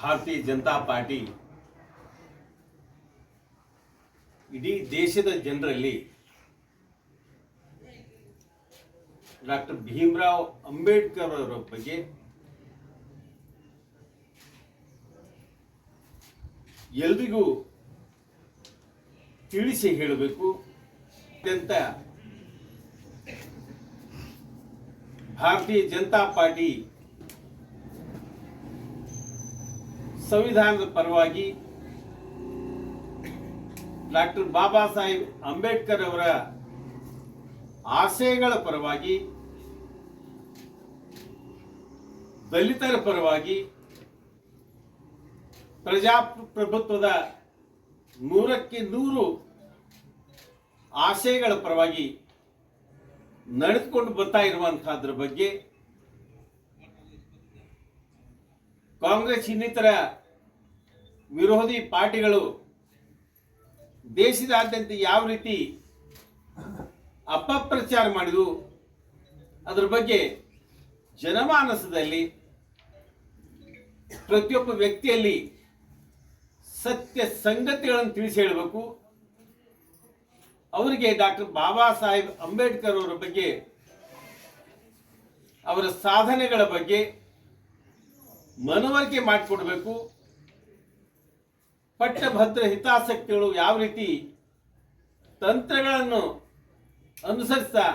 ಭಾರತೀಯ ಜನತಾ ಪಾರ್ಟಿ ಇಡೀ ದೇಶದ ಜನರಲ್ಲಿ ಡಾಕ್ಟರ್ ಭೀಮರಾವ್ ಅಂಬೇಡ್ಕರ್ ಅವರ ಬಗ್ಗೆ ಎಲ್ರಿಗೂ ತಿಳಿಸಿ ಹೇಳಬೇಕು. ಅತ್ಯಂತ ಭಾರತೀಯ ಜನತಾ ಪಾರ್ಟಿ ಸಂವಿಧಾನದ ಪರವಾಗಿ ಡಾಕ್ಟರ್ ಬಾಬಾ ಸಾಹೇಬ್ ಅಂಬೇಡ್ಕರ್ ಅವರ ಆಶಯಗಳ ಪರವಾಗಿ, ದಲಿತರ ಪರವಾಗಿ, ಪ್ರಜಾಪ್ರಭುತ್ವದ ನೂರಕ್ಕೆ ನೂರು ಆಶಯಗಳ ಪರವಾಗಿ ನಡೆದುಕೊಂಡು ಬರ್ತಾ ಇರುವಂತಹದ್ರ ಬಗ್ಗೆ ಕಾಂಗ್ರೆಸ್ ಇನ್ನಿತರ ವಿರೋಧಿ ಪಾರ್ಟಿಗಳು ದೇಶದಾದ್ಯಂತ ಯಾವ ರೀತಿ ಅಪಪ್ರಚಾರ ಮಾಡಿದು ಅದರ ಬಗ್ಗೆ ಜನಮಾನಸದಲ್ಲಿ ಪ್ರತಿಯೊಬ್ಬ ವ್ಯಕ್ತಿಯಲ್ಲಿ ಸತ್ಯ ಸಂಗತಿಗಳನ್ನು ತಿಳಿಸಿ ಹೇಳಬೇಕು. ಅವರಿಗೆ ಡಾಕ್ಟರ್ ಬಾಬಾ ಸಾಹೇಬ್ ಅಂಬೇಡ್ಕರ್ ಅವರ ಬಗ್ಗೆ, ಅವರ ಸಾಧನೆಗಳ ಬಗ್ಗೆ ಮನವರಿಕೆ ಮಾಡಿಕೊಡ್ಬೇಕು. ಪಟ್ಟಭದ್ರ ಹಿತಾಸಕ್ತಿಗಳು ಯಾವ ರೀತಿ ತಂತ್ರಗಳನ್ನು ಅನುಸರಿಸ್ತಾ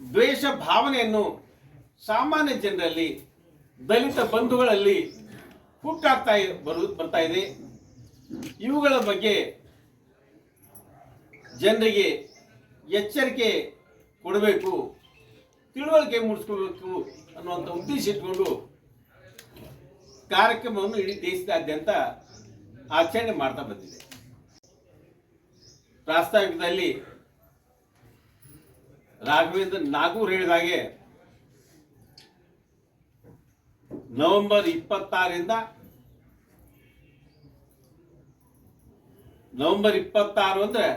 ದ್ವೇಷ ಭಾವನೆಯನ್ನು ಸಾಮಾನ್ಯ ಜನರಲ್ಲಿ, ದಲಿತ ಬಂಧುಗಳಲ್ಲಿ ಹುಟ್ಟಾಗ್ತಾ ಬರು ಬರ್ತಾ ಇದೆ. ಇವುಗಳ ಬಗ್ಗೆ ಜನರಿಗೆ ಎಚ್ಚರಿಕೆ ಕೊಡಬೇಕು, ತಿಳುವಳಿಕೆ ಮೂಡಿಸ್ಕೋಬೇಕು ಅನ್ನುವಂಥ ಉದ್ದೇಶ ಇಟ್ಕೊಂಡು ಕಾರ್ಯಕ್ರಮವನ್ನು ಇಡೀ ದೇಶದಾದ್ಯಂತ ಆಚರಣೆ ಮಾಡ್ತಾ ಬಂದಿದೆ. ಪ್ರಾಸ್ತಾವಿಕದಲ್ಲಿ ರಾಘವೇಂದ್ರ ನಾಗೂರ್ ಹೇಳಿದ ಹಾಗೆ ನವೆಂಬರ್ ಇಪ್ಪತ್ತಾರರಿಂದ ನವೆಂಬರ್ ಇಪ್ಪತ್ತಾರು ಅಂದ್ರೆ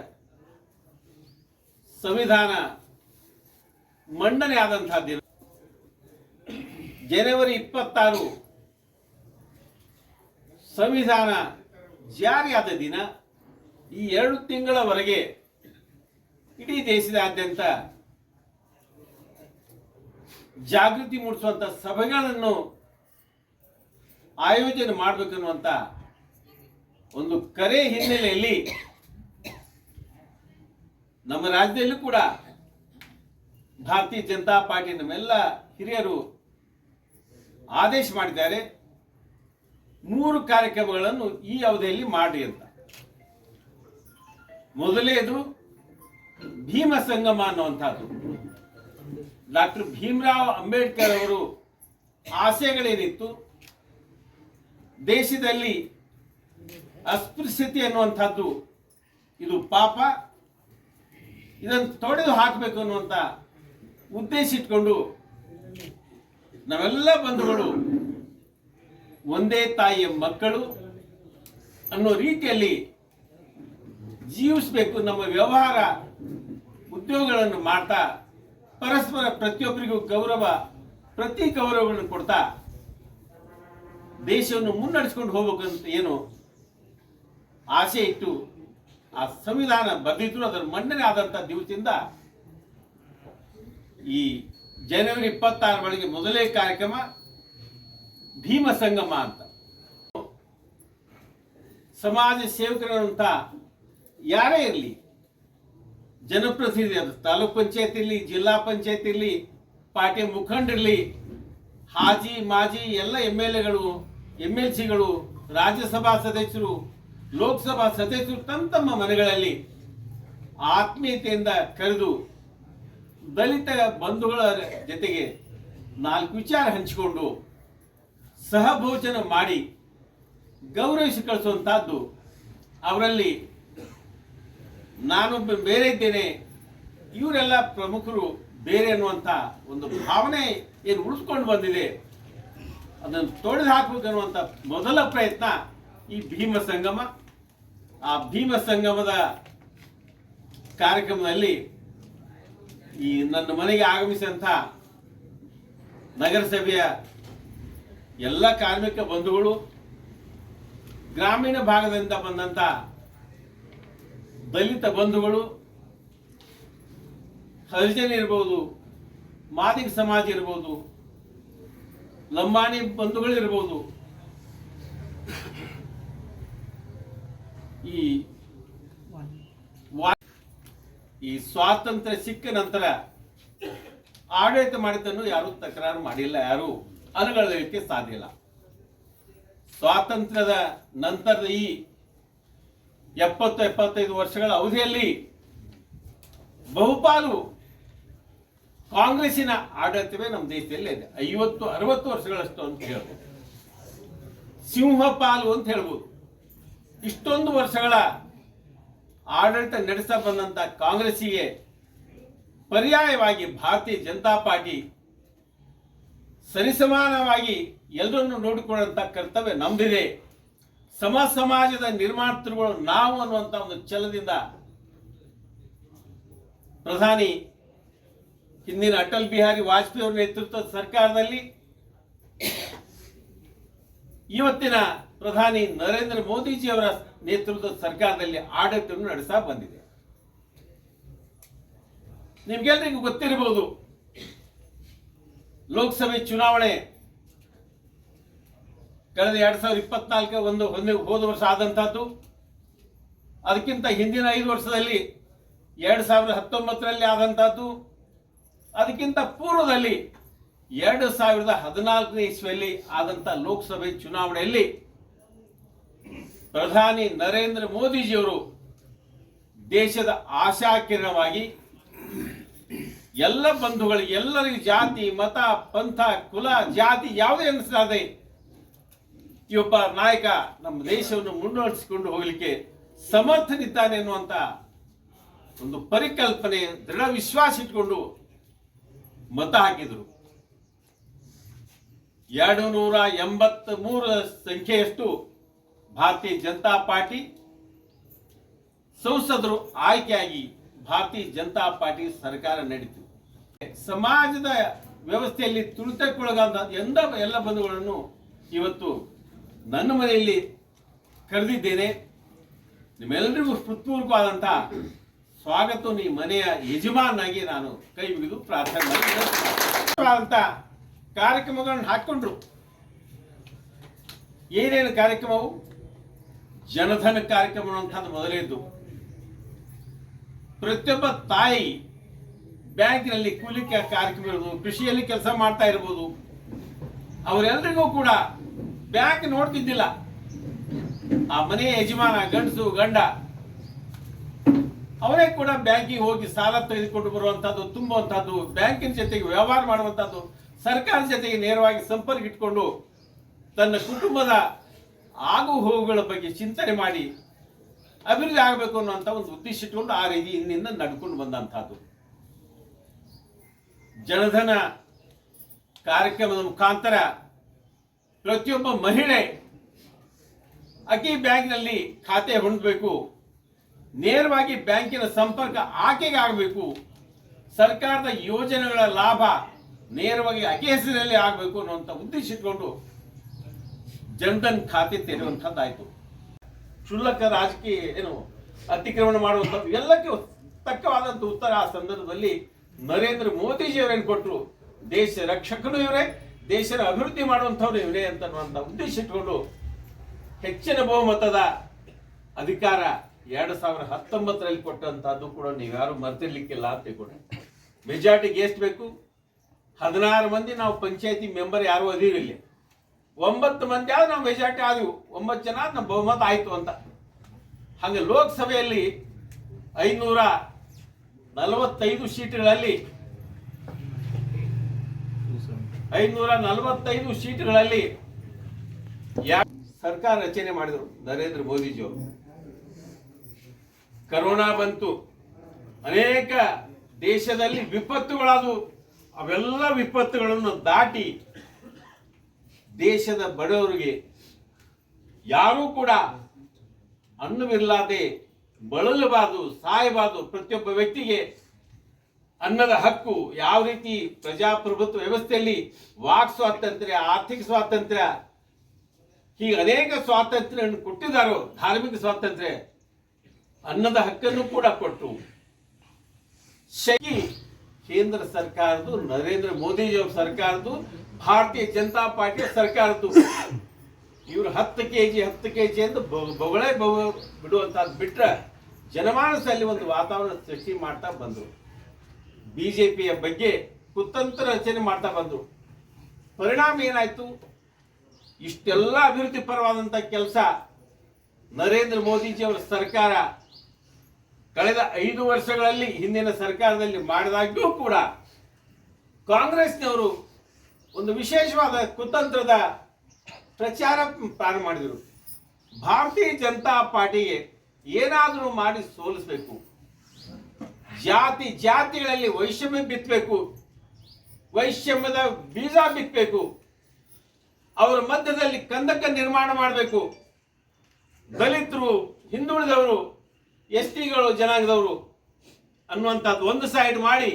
ಸಂವಿಧಾನ ಮಂಡನೆ ಆದಂತಹ ದಿನ. ಜನವರಿ ಇಪ್ಪತ್ತಾರು ಸಂವಿಧಾನ ಜಾರಿಯಾದ ದಿನ ಈ ಎರಡು ತಿಂಗಳವರೆಗೆ ಇಡೀ ದೇಶದಾದ್ಯಂತ ಜಾಗೃತಿ ಮೂಡಿಸುವಂತ ಸಭೆಗಳನ್ನು ಆಯೋಜನೆ ಮಾಡಬೇಕನ್ನುವಂತ ಒಂದು ಕರೆ ಹಿನ್ನೆಲೆಯಲ್ಲಿ ನಮ್ಮ ರಾಜ್ಯದಲ್ಲೂ ಕೂಡ ಭಾರತೀಯ ಜನತಾ ಪಾರ್ಟಿ ನಮ್ಮೆಲ್ಲ ಹಿರಿಯರು ಆದೇಶ ಮಾಡಿದ್ದಾರೆ. ಮೂರು ಕಾರ್ಯಕ್ರಮಗಳನ್ನು ಈ ಅವಧಿಯಲ್ಲಿ ಮಾಡಿ ಅಂತ. ಮೊದಲನೇದು ಭೀಮ ಸಂಗಮ ಅನ್ನುವಂಥದ್ದು. ಡಾಕ್ಟರ್ ಭೀಮರಾವ್ ಅಂಬೇಡ್ಕರ್ ಅವರು ಆಸೆಗಳೇನಿತ್ತು? ದೇಶದಲ್ಲಿ ಅಸ್ಪೃಶ್ಯತೆ ಅನ್ನುವಂಥದ್ದು, ಇದು ಪಾಪ. ಇದನ್ನು ತೊಡೆದು ಹಾಕಬೇಕು ಅನ್ನುವಂಥ ಉದ್ದೇಶ ಇಟ್ಕೊಂಡು ನಾವೆಲ್ಲ ಬಂಧುಗಳು ಒಂದೇ ತಾಯಿಯ ಮಕ್ಕಳು ಅನ್ನೋ ರೀತಿಯಲ್ಲಿ ಜೀವಿಸಬೇಕು ನಮ್ಮ ವ್ಯವಹಾರ ಉದ್ಯೋಗಗಳನ್ನು ಮಾಡ್ತಾ, ಪರಸ್ಪರ ಪ್ರತಿಯೊಬ್ಬರಿಗೂ ಗೌರವ, ಪ್ರತಿ ಗೌರವಗಳನ್ನು ಕೊಡ್ತಾ ದೇಶವನ್ನು ಮುನ್ನಡೆಸ್ಕೊಂಡು ಹೋಗ್ಬೇಕಂತ ಏನು ಆಸೆ ಇಟ್ಟು ಆ ಸಂವಿಧಾನ ಬರೆದಿದ್ರು, ಅದರ ಮಂಡನೆ ಆದಂಥ ದಿವಸದಿಂದ ಈ ಜನವರಿ ಇಪ್ಪತ್ತಾರರೊಳಗೆ ಮೊದಲೇ ಕಾರ್ಯಕ್ರಮ ಭೀಮ ಸಂಗಮ ಅಂತ. ಸಮಾಜ ಸೇವಕರಂತ ಯಾರೇ ಇರಲಿ, ಜನಪ್ರತಿನಿಧಿ ತಾಲೂಕ್ ಪಂಚಾಯತ್ ಇರಲಿ, ಜಿಲ್ಲಾ ಪಂಚಾಯತ್ ಇರಲಿ, ಪಾರ್ಟಿ ಮುಖಂಡಿರಲಿ ಹಾಜಿ, ಮಾಜಿ ಎಲ್ಲ ಎಂ ಎಲ್ ಎಗಳು ಎಂ ಎಲ್ ಸಿಗಳು, ರಾಜ್ಯಸಭಾ ಸದಸ್ಯರು, ಲೋಕಸಭಾ ಸದಸ್ಯರು ತಮ್ಮ ತಮ್ಮ ಮನೆಗಳಲ್ಲಿ ಆತ್ಮೀಯತೆಯಿಂದ ಕರೆದು ದಲಿತ ಬಂಧುಗಳ ಜೊತೆಗೆ ನಾಲ್ಕು ವಿಚಾರ ಹಂಚಿಕೊಂಡು ಸಹಭೋಜನ ಮಾಡಿ ಗೌರವಿಸಿ ಕಳಿಸುವಂತಹದ್ದು ಅವರಲ್ಲಿ ನಾನೊಬ್ಬ ಬೇರೆ ಇದ್ದೇನೆ. ಇವರೆಲ್ಲ ಪ್ರಮುಖರು ಬೇರೆ ಅನ್ನುವಂಥ ಒಂದು ಭಾವನೆ ಏನು ಉಳಿಸ್ಕೊಂಡು ಬಂದಿದೆ. ಅದನ್ನು ತೊಳೆದು ಹಾಕಬೇಕು ಅನ್ನುವಂಥ ಮೊದಲ ಪ್ರಯತ್ನ ಈ ಭೀಮ ಸಂಗಮ. ಆ ಭೀಮ ಸಂಗಮದ ಕಾರ್ಯಕ್ರಮದಲ್ಲಿ ಈ ನನ್ನ ಮನೆಗೆ ಆಗಮಿಸಿದಂಥ ನಗರಸಭೆಯ ಎಲ್ಲ ಕಾರ್ಮಿಕ ಬಂಧುಗಳು ಗ್ರಾಮೀಣ ಭಾಗದಿಂದ ಬಂದಂತ ದಲಿತ ಬಂಧುಗಳು, ಹರಿಜನ ಇರ್ಬೋದು, ಮಾದಿಗ ಸಮಾಜ ಇರ್ಬೋದು, ಲಂಬಾಣಿ ಬಂಧುಗಳು ಬಂಧುಗಳಿರ್ಬೋದು ಈ ಈ ಸ್ವಾತಂತ್ರ್ಯ ಸಿಕ್ಕ ನಂತರ ಆಡಳಿತ ಮಾಡಿದ್ದನ್ನು ಯಾರು ತಕರಾರು ಮಾಡಿಲ್ಲ ಯಾರು. ಅನುಗಳಲಿಕ್ಕೆ ಸಾಧ್ಯ ಇಲ್ಲ. ಸ್ವಾತಂತ್ರ್ಯದ ನಂತರದ ಈ ಎಪ್ಪತ್ತು, ಎಪ್ಪತ್ತೈದು ವರ್ಷಗಳ ಅವಧಿಯಲ್ಲಿ ಬಹುಪಾಲು ಕಾಂಗ್ರೆಸ್ಸಿನ ಆಡಳಿತವೇ ನಮ್ಮ ದೇಶದಲ್ಲಿ ಇದೆ. ಐವತ್ತು, ಅರವತ್ತು ವರ್ಷಗಳಷ್ಟು ಅಂತ ಹೇಳ್ಬೋದು. ಸಿಂಹಪಾಲು ಅಂತ ಹೇಳ್ಬೋದು. ಇಷ್ಟೊಂದು ವರ್ಷಗಳ ಆಡಳಿತ ನಡೆಸ ಬಂದಂತ ಕಾಂಗ್ರೆಸ್ಸಿಗೆ ಪರ್ಯಾಯವಾಗಿ ಭಾರತೀಯ ಜನತಾ ಪಾರ್ಟಿ ಸರಿಸಮಾನವಾಗಿ ಎಲ್ಲರನ್ನು ನೋಡಿಕೊಳ್ಳುವಂಥ ಕರ್ತವ್ಯ ನಮ್ದಿದೆ. ಸಮ ಸಮಾಜದ ನಿರ್ಮಾತೃಗಳು ನಾವು ಅನ್ನುವಂತ ಒಂದು ಛಲದಿಂದ ಪ್ರಧಾನಿ ಹಿಂದಿನ ಅಟಲ್ ಬಿಹಾರಿ ವಾಜಪೇಯಿ ಅವರ ನೇತೃತ್ವದ ಸರ್ಕಾರದಲ್ಲಿ ಇವತ್ತಿನ ಪ್ರಧಾನಿ ನರೇಂದ್ರ ಮೋದಿಜಿ ಅವರ ನೇತೃತ್ವದ ಸರ್ಕಾರದಲ್ಲಿ ಆಡಳಿತವನ್ನು ನಡೆಸ ಬಂದಿದೆ. ನಿಮ್ಗೆಲ್ರಿಗೂ ಗೊತ್ತಿರಬಹುದು ಲೋಕಸಭೆ ಚುನಾವಣೆ ಕಳೆದ ಎರಡ್ ಸಾವಿರದ ಇಪ್ಪತ್ನಾಲ್ಕ ಒಂದು ಒಂದು ಹೋದ ವರ್ಷ ಆದಂತಹದ್ದು. ಅದಕ್ಕಿಂತ ಹಿಂದಿನ ಐದು ವರ್ಷದಲ್ಲಿ ಎರಡ್ ಸಾವಿರದ ಹತ್ತೊಂಬತ್ತರಲ್ಲಿ ಆದಂತಹದ್ದು. ಅದಕ್ಕಿಂತ ಪೂರ್ವದಲ್ಲಿ ಎರಡು ಸಾವಿರದ ಹದಿನಾಲ್ಕನೇ ಇಸ್ವಿಯಲ್ಲಿ ಆದಂತ ಲೋಕಸಭೆ ಚುನಾವಣೆಯಲ್ಲಿ ಪ್ರಧಾನಿ ನರೇಂದ್ರ ಮೋದಿಜಿಯವರು ದೇಶದ ಆಶಾಕಿರಣವಾಗಿ ಎಲ್ಲ ಬಂಧುಗಳಿಗೆ, ಎಲ್ಲರಿಗೂ ಜಾತಿ, ಮತ, ಪಂಥ, ಕುಲ, ಜಾತಿ ಯಾವುದೇ ಅನಿಸಲಾದೆ ಈ ಒಬ್ಬ ನಾಯಕ ನಮ್ಮ ದೇಶವನ್ನು ಮುನ್ನಡೆಸಿಕೊಂಡು ಹೋಗಲಿಕ್ಕೆ ಸಮರ್ಥನಿದ್ದಾನೆ ಎನ್ನುವಂತ ಒಂದು ಪರಿಕಲ್ಪನೆ, ದೃಢ ವಿಶ್ವಾಸ ಇಟ್ಕೊಂಡು ಮತ ಹಾಕಿದರು. ಎರಡು ನೂರ ಎಂಬತ್ತ ಮೂರ ಸಂಖ್ಯೆಯಷ್ಟು ಭಾರತೀಯ ಜನತಾ ಪಾರ್ಟಿ ಸಂಸದರು ಆಯ್ಕೆಯಾಗಿ ಭಾರತೀಯ ಜನತಾ ಪಾರ್ಟಿ ಸರ್ಕಾರ ನಡೀತು. ಸಮಾಜದ ವ್ಯವಸ್ಥೆಯಲ್ಲಿ ತುಳಿತಕ್ಕೊಳಗಾದ ಎಂದ ಎಲ್ಲ ಬಂಧುಗಳನ್ನು ಇವತ್ತು ನನ್ನ ಮನೆಯಲ್ಲಿ ಕರೆದಿದ್ದೇನೆ. ನಿಮ್ಮೆಲ್ಲರಿಗೂ ಹೃತ್ಪೂರ್ವಕವಾದಂಥ ಸ್ವಾಗತ ಈ ಮನೆಯ ಯಜಮಾನಾಗಿ ನಾನು ಕೈ ಮುಗಿದು ಪ್ರಾರ್ಥನೆ ಮಾಡಿ ಕಾರ್ಯಕ್ರಮಗಳನ್ನು ಹಾಕೊಂಡ್ರು ಏನೇನು ಕಾರ್ಯಕ್ರಮವು? ಜನಧನ ಕಾರ್ಯಕ್ರಮ ಅನ್ನುವಂಥದ್ದು ಮೊದಲೇದ್ದು ಪ್ರತಿಯೊಬ್ಬ ತಾಯಿ ಬ್ಯಾಂಕಿನಲ್ಲಿ ಕೂಲಿ ಕಾರ್ಯಕ್ರಮದ ಕೃಷಿಯಲ್ಲಿ ಕೆಲಸ ಮಾಡ್ತಾ ಇರ್ಬೋದು. ಅವರೆಲ್ಲರಿಗೂ ಕೂಡ ಬ್ಯಾಂಕ್ ನೋಡ್ತಿದ್ದಿಲ್ಲ. ಆ ಮನೆಯ ಯಜಮಾನ, ಗಂಡಸು, ಗಂಡ, ಅವರೇ ಕೂಡ ಬ್ಯಾಂಕಿಗೆ ಹೋಗಿ ಸಾಲ ತೆಗೆದುಕೊಂಡು ಬರುವಂತಹದ್ದು, ತುಂಬುವಂತಹದ್ದು, ಬ್ಯಾಂಕಿನ ಜೊತೆಗೆ ವ್ಯವಹಾರ ಮಾಡುವಂತಹದ್ದು, ಸರ್ಕಾರದ ಜೊತೆಗೆ ನೇರವಾಗಿ ಸಂಪರ್ಕ ಇಟ್ಕೊಂಡು ತನ್ನ ಕುಟುಂಬದ ಆಗು ಹೋಗುಗಳ ಬಗ್ಗೆ ಚಿಂತನೆ ಮಾಡಿ ಅಭಿವೃದ್ಧಿ ಆಗಬೇಕು ಅನ್ನುವಂಥ ಒಂದು ಉದ್ದೇಶ ಇಟ್ಕೊಂಡು ಆ ರೀತಿ ಇನ್ನಿಂದ ನಡ್ಕೊಂಡು ಬಂದಂತಹದ್ದು. ಜನಧನ ಕಾರ್ಯಕ್ರಮದ ಮುಖಾಂತರ ಪ್ರತಿಯೊಬ್ಬ ಮಹಿಳೆ ಅಕ್ಕಿ ಬ್ಯಾಂಕ್ನಲ್ಲಿ ಖಾತೆ ಹೊಂದಬೇಕು, ನೇರವಾಗಿ ಬ್ಯಾಂಕಿನ ಸಂಪರ್ಕ ಆಕೆಗೆ ಆಗಬೇಕು, ಸರ್ಕಾರದ ಯೋಜನೆಗಳ ಲಾಭ ನೇರವಾಗಿ ಅಕ್ಕಿ ಹೆಸರಿನಲ್ಲಿ ಆಗಬೇಕು ಅನ್ನುವಂಥ ಉದ್ದೇಶ ಇಟ್ಕೊಂಡು ಜನಧನ್ ಖಾತೆ ತೆರೆಯುವಂಥದ್ದಾಯಿತು. ಕ್ಷುಲ್ಲಕ ರಾಜಕೀಯ ಏನು ಅತಿಕ್ರಮಣ ಮಾಡುವಂಥದ್ದು ಎಲ್ಲಕ್ಕೂ ತಕ್ಕವಾದಂಥ ಉತ್ತರ ಆ ಸಂದರ್ಭದಲ್ಲಿ ನರೇಂದ್ರ ಮೋದಿಜಿ ಅವರೇನು ಕೊಟ್ಟರು ದೇಶ ರಕ್ಷಕರು ಇವರೇ ದೇಶದ ಅಭಿವೃದ್ಧಿ ಮಾಡುವಂಥವ್ರು ಇವರೇ ಅಂತನ್ನುವಂಥ ಉದ್ದೇಶ ಇಟ್ಕೊಂಡು ಹೆಚ್ಚಿನ ಬಹುಮತದ ಅಧಿಕಾರ ಎರಡು ಸಾವಿರ ಹತ್ತೊಂಬತ್ತರಲ್ಲಿ ಕೊಟ್ಟಂತಹದ್ದು ಕೂಡ ನೀವ್ಯಾರು ಮರೆತಿರ್ಲಿಕ್ಕಿಲ್ಲ ಅಂತ ಕೂಡ ಮೆಜಾರಿಟಿಗೆ ಎಷ್ಟು ಬೇಕು ಹದಿನಾರು ಮಂದಿ ನಾವು ಪಂಚಾಯತಿ ಮೆಂಬರ್ ಯಾರು ಅದೀವಿಲ್ಲ ಒಂಬತ್ತು ಮಂದಿ ಆದ್ರೆ ನಾವು ಮೆಜಾರಿಟಿ ಆದವು. ಒಂಬತ್ತು ಜನ ನಮ್ಮ ಬಹುಮತ ಆಯ್ತು ಅಂತ. ಹಾಗೆ ಲೋಕಸಭೆಯಲ್ಲಿ ಐನೂರ ನಲವತ್ತೈದು ಸೀಟ್ಗಳಲ್ಲಿ ಐನೂರ ನಲವತ್ತೈದು ಸೀಟ್ಗಳಲ್ಲಿ ಸರ್ಕಾರ ರಚನೆ ಮಾಡಿದರು? ನರೇಂದ್ರ ಮೋದಿಜಿಯವರು. ಕರೋನಾ ಬಂತು. ಅನೇಕ ದೇಶದಲ್ಲಿ ವಿಪತ್ತುಗಳಾದವು. ಅವೆಲ್ಲ ವಿಪತ್ತುಗಳನ್ನು ದಾಟಿ ದೇಶದ ಬಡವರಿಗೆ ಯಾರೂ ಕೂಡ ಅನ್ನವಿರ್ಲಾದೆ ಬಳಲಬಾರದು ಸಾಯಬಾರದು ಪ್ರತಿಯೊಬ್ಬ ವ್ಯಕ್ತಿಗೆ ಅನ್ನದ ಹಕ್ಕು ಯಾವ ರೀತಿ ಪ್ರಜಾಪ್ರಭುತ್ವ ವ್ಯವಸ್ಥೆಯಲ್ಲಿ ವಾಕ್ ಸ್ವಾತಂತ್ರ್ಯ, ಆರ್ಥಿಕ ಸ್ವಾತಂತ್ರ್ಯ, ಹೀಗೆ ಅನೇಕ ಸ್ವಾತಂತ್ರ್ಯವನ್ನು ಕೊಟ್ಟಿದ್ದಾರೋ, ಧಾರ್ಮಿಕ ಸ್ವಾತಂತ್ರ್ಯ, ಅನ್ನದ ಹಕ್ಕನ್ನು ಕೂಡ ಕೊಟ್ಟು. ಶಕಿ ಕೇಂದ್ರ ಸರ್ಕಾರದ್ದು, ನರೇಂದ್ರ ಮೋದಿಜಿಯವರ ಸರ್ಕಾರದ್ದು, ಭಾರತೀಯ ಜನತಾ ಪಾರ್ಟಿ ಸರ್ಕಾರದ್ದು. ಇವರು ಹತ್ತು ಕೆ ಜಿ ಹತ್ತು ಕೆ ಜಿ ಎಂದು ಬೊ- ಬೊಗಳೆ ಬೊ, ಬಿಡುವಂಥದ್ದು ಬಿಟ್ಟರೆ ಜನಮಾನಸದಲ್ಲಿ ಒಂದು ವಾತಾವರಣ ಸೃಷ್ಟಿ ಮಾಡ್ತಾ ಬಂದರು. ಪಿಯ ಬಗ್ಗೆ ಕುತಂತ್ರ ರಚನೆ ಮಾಡ್ತಾ ಬಂದರು. ಪರಿಣಾಮ ಏನಾಯ್ತು? ಇಷ್ಟೆಲ್ಲ ಅಭಿವೃದ್ಧಿ ಪರವಾದಂಥ ಕೆಲಸ ನರೇಂದ್ರ ಮೋದಿಜಿಯವರ ಸರ್ಕಾರ ಕಳೆದ ಐದು ವರ್ಷಗಳಲ್ಲಿ ಹಿಂದಿನ ಸರ್ಕಾರದಲ್ಲಿ ಮಾಡಿದಾಗ್ಯೂ ಕೂಡ ಕಾಂಗ್ರೆಸ್ನವರು ಒಂದು ವಿಶೇಷವಾದ ಕುತಂತ್ರದ ಪ್ರಚಾರ ಪ್ರಾರಂಭ ಮಾಡಿದರು. ಭಾರತೀಯ ಜನತಾ ಪಾರ್ಟಿಗೆ ಏನಾದರೂ ಮಾಡಿ ಸೋಲಿಸಬೇಕು. ಜಾತಿ ಜಾತಿಗಳಲ್ಲಿ ವೈಷಮ್ಯ ಬಿತ್ತಬೇಕು ವೈಷಮ್ಯದ ಬೀಜ ಬಿತ್ತಬೇಕು ಅವರ ಮಧ್ಯದಲ್ಲಿ ಕಂದಕ ನಿರ್ಮಾಣ ಮಾಡಬೇಕು. ದಲಿತರು, ಹಿಂದುಳಿದವರು, ಎಸ್ ಟಿಗಳು ಜನಾಂಗದವರು ಅನ್ನುವಂಥದ್ದು ಒಂದು ಸೈಡ್ ಮಾಡಿ